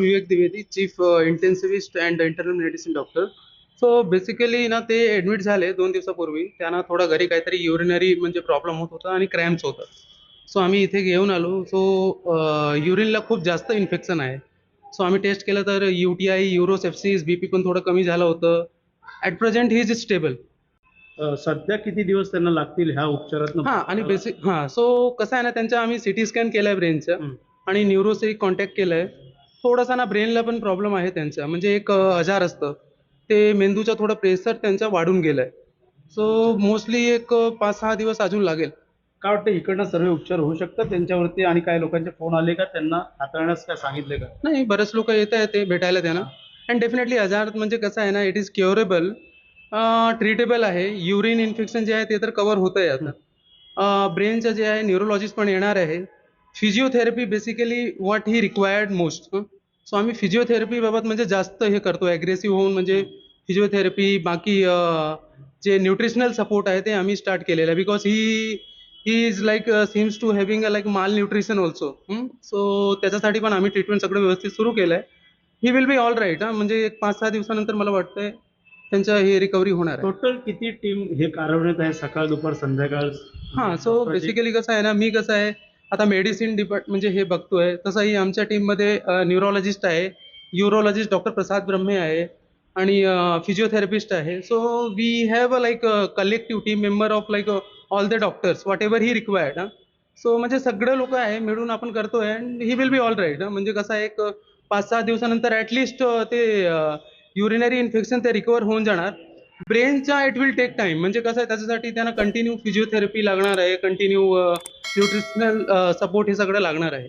Vivek Dwivedi chief intensivist and internal medicine doctor so basically ना ते admit झाले दोन दिवसापूर्वी. त्यांना थोडा घरी काहीतरी युरिनरी म्हणजे प्रॉब्लेम होत होता आणि क्रॅम्प्स होतं सो आम्ही इथे घेऊन आलो. सो युरिनला खूप जास्त इन्फेक्शन आहे. सो आम्ही टेस्ट केलं तर U T I urosepsis B P पण थोडं कमी झालं होतं. At present he is stable सध्या किती दिवस त्यांना लागतील ह्या उपचारात हां आणि बेसिक हां. सो कसं आहे ना त्यांच्या आम्ही सी टी स्कॅन केलं आहे ब्रेनचं. आणि न्यूरोशी कॉन्टॅक्ट केलं आहे थोडासा ना ब्रेनला पण प्रॉब्लेम आहे त्यांचा. म्हणजे एक आजार असतं. ते मेंदूचा थोडं प्रेशर त्यांचा वाढून गेलं आहे सो मोस्टली एक पाच सहा दिवस अजून लागेल. काय वाटतं इकडनं सर्व उपचार होऊ शकतात त्यांच्यावरती आणि काही लोकांचे फोन आले का? त्यांना हाताळण्यास काय सांगितले का? नाही बरेच लोक येत आहेत ते भेटायला त्यांना. अँड डेफिनेटली आजार म्हणजे कसं आहे ना इट इज क्युरेबल ट्रीटेबल आहे. युरिन इन्फेक्शन जे आहे ते तर कवर होतं आहे आता ब्रेनचं जे आहे न्यूरोलॉजिस्ट पण येणार आहे. Physiotherapy basically what he required most so आम्ही फिजिओथेरपी बाबत म्हणजे जास्त हे करतो ॲग्रेसिव्ह होऊन म्हणजे फिजिओथेरपी बाकी जे न्यूट्रिशनल सपोर्ट आहे ते आम्ही स्टार्ट केलेलं आहे. Because he he is like seems to having a like malnutrition also so त्याच्यासाठी पण आम्ही ट्रीटमेंट सगळं व्यवस्थित सुरू केलं आहे he will be all right हां? म्हणजे एक पाच सहा दिवसानंतर मला वाटतंय त्यांचं हे रिकव्हरी होणार आहे. टोटल किती टीम हे कार्यान्वित आहे? सकाळ दुपार संध्याकाळ? हां सो बेसिकली कसं आहे ना मी कसं आहे आता मेडिसिन डिपार्ट म्हणजे हे बघतोय. तसंही आमच्या टीममध्ये न्यूरोलॉजिस्ट आहे. युरोलॉजिस्ट डॉक्टर प्रसाद ब्रह्मे आहे आणि फिजिओथेरपिस्ट आहे. So we have a like collective team member of like all the doctors whatever he required हां सो म्हणजे सगळे लोक आहे मिळून आपण करतोय and he will be all right म्हणजे कसं आहे एक पाच सहा दिवसानंतर ॲटलिस्ट ते युरिनरी इन्फेक्शन ते रिकवर होऊन जाणार. ब्रेनचा इट विल टेक टाइम म्हणजे कसं आहे त्याच्यासाठी त्यांना कंटिन्यू फिजिओथेरपी लागणार आहे कंटिन्यू न्यूट्रिशनल सपोर्ट हे सगळं लागणार आहे.